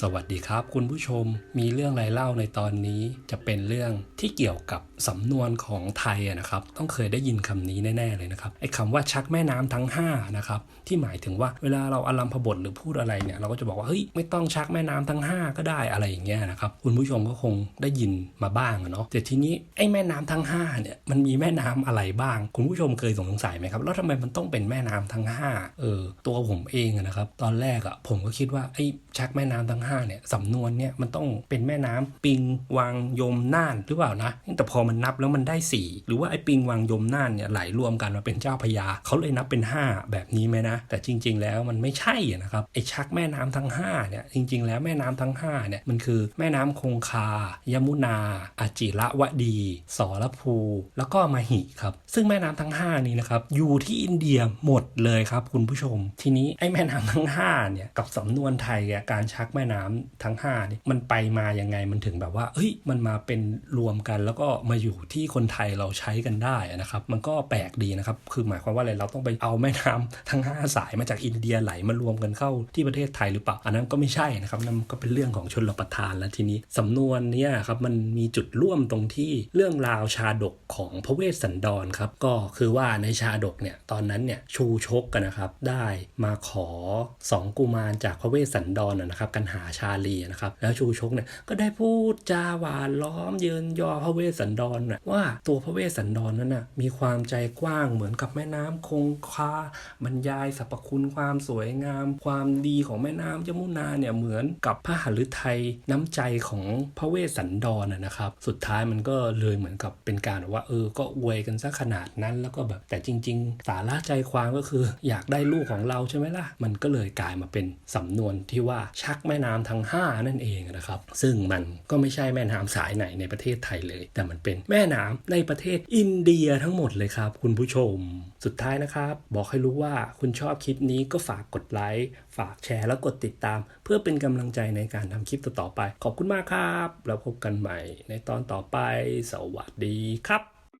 สวัสดีครับ คุณผู้ชมมีเรื่องอะไรเล่าในตอนนี้จะเป็นเรื่องที่เกี่ยวกับสำนวนของไทยนะครับ ต้องเคยได้ยินคำนี้แน่ ๆ เลยนะครับไอ้คำว่าชักแม่น้ำทั้ง5นะครับที่หมายถึงว่าเวลาเราอารัมพบทหรือพูดอะไรเนี่ยเราก็จะบอกว่าเฮ้ยไม่ต้องชักแม่น้ำทั้ง 5 ก็ได้อะไรอย่างเงี้ยนะครับคุณผู้ชมก็คงได้ยินมาบ้างเนาะแต่ทีนี้ไอ้แม่น้ำทั้ง5เนี่ยมันมีแม่น้ำอะไรบ้าง คุณผู้ชมเคยสงสัยไหมครับแล้วทำไมมันต้องเป็นแม่น้ำทั้ง5เออตัวผมเองนะครับตอนแรกอะผมก็คิดว่าไอ้ชักแม่น้ำทั้ง5เนี่ยสำนวนเนี่ยมันต้องเป็นแม่น้ำปิงวังยมน่านหรือเปล่านะ แต่พอมันนับแล้วมันได้ 4 หรือว่าไอ้ปิงวังยมน่านเนี่ยไหลรวมกันมาเป็นเจ้าพระยาเขาเลยนับเป็น 5 แบบนี้ไหมนะ แต่จริง ๆ แล้วมันไม่ใช่นะครับไอ้ชักแม่น้ำทั้ง5เนี่ยจริง ๆ แล้วแม่น้ำทั้ง5เนี่ยมันคือแม่น้ำคงคา ยมุนาอาจิระวดี สรภู แล้วก็มหิครับ ซึ่งแม่น้ำทั้ง 5 นี้นะครับอยู่ที่อินเดียหมดเลยครับคุณผู้ชม ทีนี้ไอ้แม่น้ำทั้ง5เนี่ยกับสำนวนไทยการชักแม่น้ำทั้ง5นี่มันไปมายังไงมันถึงแบบว่าเฮ้ยมันมาเป็นรวมกัน แล้วก็มาอยู่ที่คนไทยเราใช้กันได้นะครับ มันก็แปลกดีนะครับ คือหมายความว่าอะไรเราต้องไปเอาแม่น้ำทั้ง 5 สายมาจากอินเดียไหลมารวมกันเข้าที่ประเทศไทยหรือเปล่า อันนั้นก็ไม่ใช่นะครับนั่นก็เป็นเรื่องของชนรประทานแล้วทีนี้สำนวนเนี้ยครับมันมีจุดร่วมตรงที่เรื่องราวชาดกของพระเวสสันดรครับก็คือว่าในชาดกเนี่ยตอนนั้นเนี่ยชูชกกันนะครับได้มาขอสองกุมารจากพระเวสสันดรนะนะครับกันหาชาลีนะครับ แล้วชูชกเนี่ยก็ได้พูดจาหวานล้อมเยินยอพระเวสสันดรนะว่าตัวพระเวสสันดรนั้นนะมีความใจกว้างเหมือนกับแม่น้ำคงคาบรรยายสรรพคุณความสวยงาม ความดีของแม่น้ำยมุนาเนี่ยเหมือนกับพระหฤทัยน้ำใจของพระเวสสันดรนะนะครับ สุดท้ายมันก็เลยเหมือนกับเป็นการว่าเออก็อวยกันซะขนาดนั้นแล้วก็แบบแต่จริง ๆ สาระใจความก็คือ อยากได้ลูกของเราใช่ไหมล่ะ มันก็เลยกลายมาเป็นสำนวนที่ว่าชักแม่น้ำน้ำทั้ง 5 นั่นเองนะครับ ซึ่งมันก็ไม่ใช่แม่น้ำสายไหนในประเทศไทยเลย แต่มันเป็นแม่น้ำในประเทศอินเดียทั้งหมดเลยครับ คุณผู้ชม สุดท้ายนะครับ บอกให้รู้ว่าคุณชอบคลิปนี้ก็ฝากกดไลค์ฝากแชร์แล้วกดติดตาม เพื่อเป็นกำลังใจในการทำคลิปต่อๆไป ขอบคุณมากครับ แล้วพบกันใหม่ในตอนต่อไป สวัสดีครับ